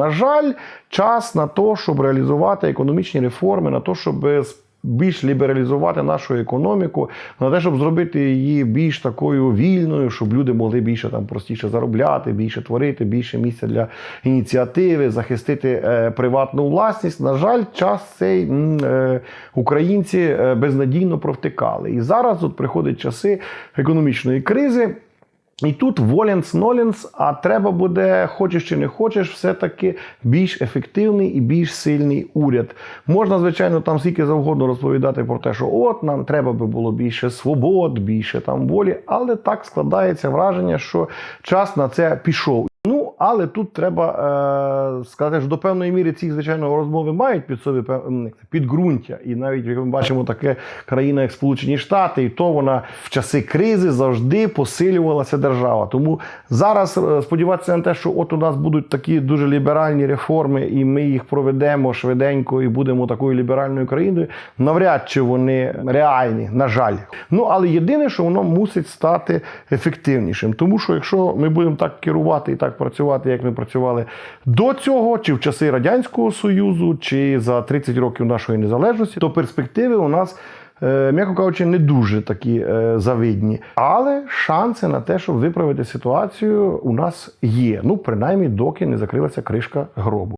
На жаль, час на те, щоб реалізувати економічні реформи, на те, щоб більш лібералізувати нашу економіку, на те, щоб зробити її більш такою вільною, щоб люди могли більше там простіше заробляти, більше творити, більше місця для ініціативи, захистити е, приватну власність. На жаль, час цей е, українці е, безнадійно провтикали. І зараз от приходять часи економічної кризи. І тут воленс ноленс, а треба буде, хочеш чи не хочеш, все-таки більш ефективний і більш сильний уряд. Можна, звичайно, там скільки завгодно розповідати про те, що от нам треба би було більше свобод, більше там волі, але так складається враження, що час на це пішов. Але тут треба е, сказати, що до певної міри ці, звичайно, розмови мають під собі підґрунтя. І навіть як ми бачимо, таке країна, як Сполучені Штати, і то вона в часи кризи завжди посилювалася держава. Тому зараз е, сподіватися на те, що от у нас будуть такі дуже ліберальні реформи, і ми їх проведемо швиденько і будемо такою ліберальною країною. Навряд чи вони реальні, на жаль. Ну але єдине, що воно мусить стати ефективнішим. Тому що якщо ми будемо так керувати і так працювати, як ми працювали до цього, чи в часи Радянського Союзу, чи за 30 років нашої незалежності, то перспективи у нас. е, М'яко кажучи, не дуже такі е, завидні, але шанси на те, щоб виправити ситуацію, у нас є. Ну, принаймні, доки не закрилася кришка гробу.